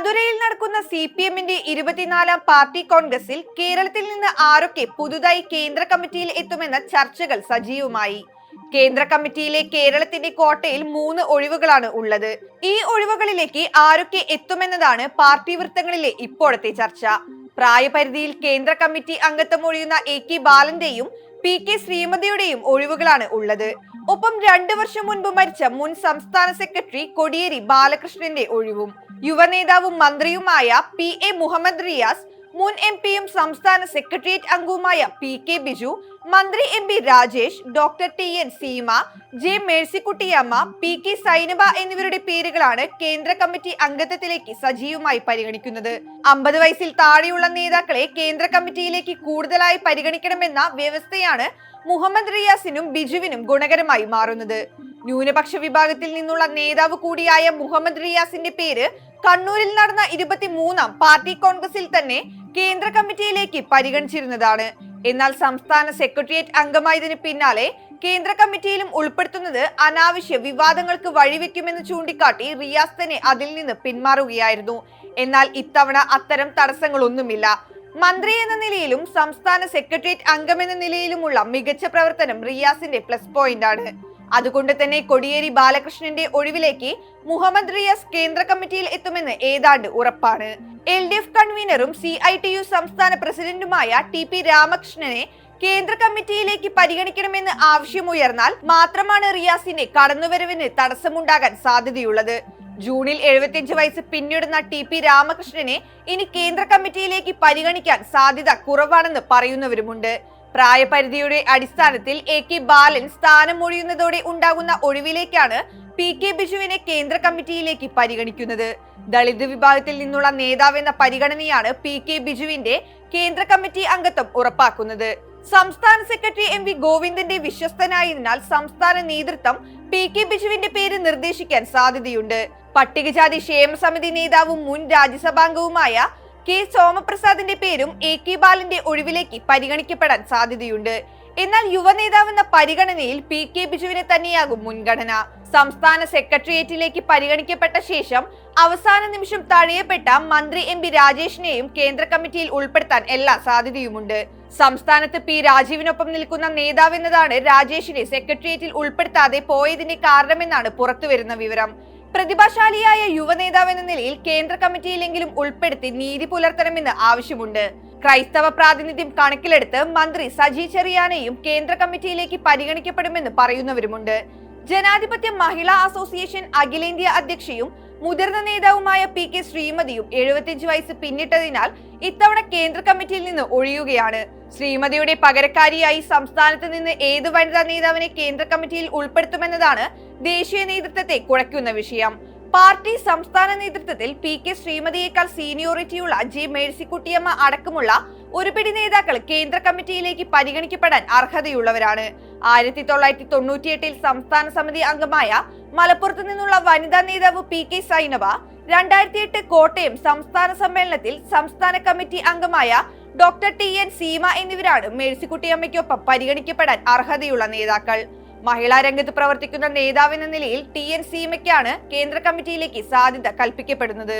മധുരയിൽ നടക്കുന്ന C P എമ്മിന്റെ ഇരുപത്തിനാലാം പാർട്ടി കോൺഗ്രസിൽ കേരളത്തിൽ നിന്ന് ആരൊക്കെ പുതുതായി കേന്ദ്ര കമ്മിറ്റിയിൽ എത്തുമെന്ന ചർച്ചകൾ സജീവമായി. കേന്ദ്ര കമ്മിറ്റിയിലെ കേരളത്തിന്റെ കോട്ടയിൽ മൂന്ന് ഒഴിവുകളാണ് ഉള്ളത്. ഈ ഒഴിവുകളിലേക്ക് ആരൊക്കെ എത്തുമെന്നതാണ് പാർട്ടി വൃത്തങ്ങളിലെ ഇപ്പോഴത്തെ ചർച്ച. പ്രായപരിധിയിൽ കേന്ദ്ര കമ്മിറ്റി അംഗത്വം ഒഴിയുന്ന എ കെ ബാലന്റെയും പി കെ ശ്രീമതിയുടെയും ഒഴിവുകളാണ് ഉള്ളത്. ഒപ്പം രണ്ടു വർഷം മുൻപ് മരിച്ച മുൻ സംസ്ഥാന സെക്രട്ടറി കൊടിയേരി ബാലകൃഷ്ണന്റെ ഒഴിവും യുവനേതാവും മന്ത്രിയുമായ പി എ മുഹമ്മദ് റിയാസ് മുൻ എം പിയും സംസ്ഥാന സെക്രട്ടേറിയറ്റ് അംഗവുമായ പി കെ ബിജു മന്ത്രി M P Rajesh doctor T N Seema J Mercykuttyamma P K Sainaba എന്നിവരുടെ പേരുകളാണ് കേന്ദ്ര കമ്മിറ്റി അംഗത്വത്തിലേക്ക് സജീവമായി പരിഗണിക്കുന്നത്. അമ്പത് വയസ്സിൽ താഴെയുള്ള നേതാക്കളെ കേന്ദ്ര കമ്മിറ്റിയിലേക്ക് കൂടുതലായി പരിഗണിക്കണമെന്ന വ്യവസ്ഥയാണ് മുഹമ്മദ് റിയാസിനും ബിജുവിനും ഗുണകരമായി മാറുന്നത്. ന്യൂനപക്ഷ വിഭാഗത്തിൽ നിന്നുള്ള നേതാവ് കൂടിയായ മുഹമ്മദ് റിയാസിന്റെ പേര് കണ്ണൂരിൽ നടന്ന ഇരുപത്തിമൂന്നാം പാർട്ടി കോൺഗ്രസിൽ തന്നെ കേന്ദ്ര കമ്മിറ്റിയിലേക്ക് പരിഗണിച്ചിരുന്നതാണ്. എന്നാൽ സംസ്ഥാന സെക്രട്ടേറിയറ്റ് അംഗമായതിനു പിന്നാലെ കേന്ദ്ര കമ്മിറ്റിയിലും ഉൾപ്പെടുത്തുന്നത് അനാവശ്യ വിവാദങ്ങൾക്ക് വഴിവെക്കുമെന്ന് ചൂണ്ടിക്കാട്ടി റിയാസ് തന്നെ അതിൽ നിന്ന് പിന്മാറുകയായിരുന്നു. എന്നാൽ ഇത്തവണ അത്തരം തടസ്സങ്ങളൊന്നുമില്ല. മന്ത്രി എന്ന നിലയിലും സംസ്ഥാന സെക്രട്ടേറിയറ്റ് അംഗമെന്ന നിലയിലുമുള്ള മികച്ച പ്രവർത്തനം റിയാസിന്റെ പ്ലസ് പോയിന്റ് ആണ്. അതുകൊണ്ട് തന്നെ കൊടിയേരി ബാലകൃഷ്ണന്റെ ഒഴിവിലേക്ക് മുഹമ്മദ് റിയാസ് കേന്ദ്ര കമ്മിറ്റിയിൽ എത്തുമെന്ന് ഏതാണ്ട് ഉറപ്പാണ്. എൽ ഡി എഫ് കൺവീനറും സി ഐ ടി യു സംസ്ഥാന പ്രസിഡന്റുമായ ടി പി രാമകൃഷ്ണനെ കേന്ദ്ര കമ്മിറ്റിയിലേക്ക് പരിഗണിക്കണമെന്ന് ആവശ്യമുയർന്നാൽ മാത്രമാണ് റിയാസിന്റെ കടന്നുവരവിന് തടസ്സമുണ്ടാകാൻ സാധ്യതയുള്ളത്. ജൂണിൽ എഴുപത്തിയഞ്ച് വയസ്സ് പിന്നിടുന്ന ടി പി രാമകൃഷ്ണനെ ഇനി കേന്ദ്ര കമ്മിറ്റിയിലേക്ക് പരിഗണിക്കാൻ സാധ്യത കുറവാണെന്ന് പറയുന്നവരുമുണ്ട്. പ്രായപരിധിയുടെ അടിസ്ഥാനത്തിൽ എ കെ ബാലൻ സ്ഥാനം ഒഴിയുന്നതോടെ ഉണ്ടാകുന്ന ഒഴിവിലേക്കാണ് പി കെ ബിജുവിനെ കേന്ദ്ര കമ്മിറ്റിയിലേക്ക് പരിഗണിക്കുന്നത്. ദളിത് വിഭാഗത്തിൽ നിന്നുള്ള നേതാവെന്ന പരിഗണനയാണ് പി കെ ബിജുവിന്റെ കേന്ദ്ര കമ്മിറ്റി അംഗത്വം ഉറപ്പാക്കുന്നത്. സംസ്ഥാന സെക്രട്ടറി എം വി ഗോവിന്ദന്റെ വിശ്വസ്തനായതിനാൽ സംസ്ഥാന നേതൃത്വം പി കെ ബിജുവിന്റെ പേര് നിർദ്ദേശിക്കാൻ സാധ്യതയുണ്ട്. പട്ടികജാതി ക്ഷേമ സമിതി നേതാവും മുൻ രാജ്യസഭാംഗവുമായ കെ സോമപ്രസാദിന്റെ പേരും എ കെ ബാലന്റെ ഒഴിവിലേക്ക് പരിഗണിക്കപ്പെടാൻ സാധ്യതയുണ്ട്. എന്നാൽ യുവനേതാവെന്ന പരിഗണനയിൽ പി കെ ബിജുവിനെ തന്നെയാകും മുൻഗണന. സംസ്ഥാന സെക്രട്ടേറിയറ്റിലേക്ക് പരിഗണിക്കപ്പെട്ട ശേഷം അവസാന നിമിഷം തഴയപ്പെട്ട മന്ത്രി എം പി രാജേഷിനെയും കേന്ദ്ര കമ്മിറ്റിയിൽ ഉൾപ്പെടുത്താൻ എല്ലാ സാധ്യതയുമുണ്ട്. സംസ്ഥാനത്ത് പി രാജീവിനൊപ്പം നിൽക്കുന്ന നേതാവെന്നതാണ് രാജേഷിനെ സെക്രട്ടേറിയറ്റിൽ ഉൾപ്പെടുത്താതെ പോയതിന്റെ കാരണമെന്നാണ് പുറത്തുവരുന്ന വിവരം. പ്രതിഭാശാലിയായ യുവനേതാവെന്ന നിലയിൽ കേന്ദ്ര കമ്മിറ്റിയിലെങ്കിലും ഉൾപ്പെടുത്തി നീതി പുലർത്തണമെന്ന് ആവശ്യമുണ്ട്. ക്രൈസ്തവ പ്രാതിനിധ്യം കണക്കിലെടുത്ത് മന്ത്രി സജി ചെറിയാനെയും കേന്ദ്ര കമ്മിറ്റിയിലേക്ക് പരിഗണിക്കപ്പെടുമെന്ന് പറയുന്നവരുമുണ്ട്. ജനാധിപത്യ മഹിളാ അസോസിയേഷൻ അഖിലേന്ത്യാ അധ്യക്ഷയും മുതിർന്ന നേതാവുമായ പി കെ ശ്രീമതിയും എഴുപത്തിയഞ്ച് വയസ്സ് പിന്നിട്ടതിനാൽ ഇത്തവണ കേന്ദ്ര കമ്മിറ്റിയിൽ നിന്ന് ഒഴിയുകയാണ്. ശ്രീമതിയുടെ പകരക്കാരിയായി സംസ്ഥാനത്ത് നിന്ന് ഏത് വനിതാ നേതാവിനെ കേന്ദ്ര കമ്മിറ്റിയിൽ ഉൾപ്പെടുത്തുമെന്നതാണ് ദേശീയ നേതൃത്വത്തെ കുഴയ്ക്കുന്ന വിഷയം. പാർട്ടി സംസ്ഥാന നേതൃത്വത്തിൽ പി കെ ശ്രീമതിയേക്കാൾ സീനിയോറിറ്റിയുള്ള ജി മേഴ്സിക്കുട്ടിയമ്മ അടക്കമുള്ള ഒരുപിടി നേതാക്കൾ കേന്ദ്ര കമ്മിറ്റിയിലേക്ക് പരിഗണിക്കപ്പെടാൻ അർഹതയുള്ളവരാണ്. ആയിരത്തി തൊള്ളായിരത്തി തൊണ്ണൂറ്റിയെട്ടിൽ സംസ്ഥാന സമിതി അംഗമായ മലപ്പുറത്ത് നിന്നുള്ള വനിതാ നേതാവ് പി കെ സൈനവ രണ്ടായിരത്തി എട്ട് കോട്ടയം സംസ്ഥാന സമ്മേളനത്തിൽ സംസ്ഥാന കമ്മിറ്റി അംഗമായ ഡോക്ടർ ടി എൻ സീമ എന്നിവരാണ് മേഴ്സിക്കുട്ടിയമ്മയ്ക്കൊപ്പം പരിഗണിക്കപ്പെടാൻ അർഹതയുള്ള നേതാക്കൾ. മഹിളാ രംഗത്ത് പ്രവർത്തിക്കുന്ന നേതാവെന്ന നിലയിൽ ടി എൻ സീമയ്ക്കാണ് കേന്ദ്ര കമ്മിറ്റിയിലേക്ക് സാധ്യത കൽപ്പിക്കപ്പെടുന്നത്.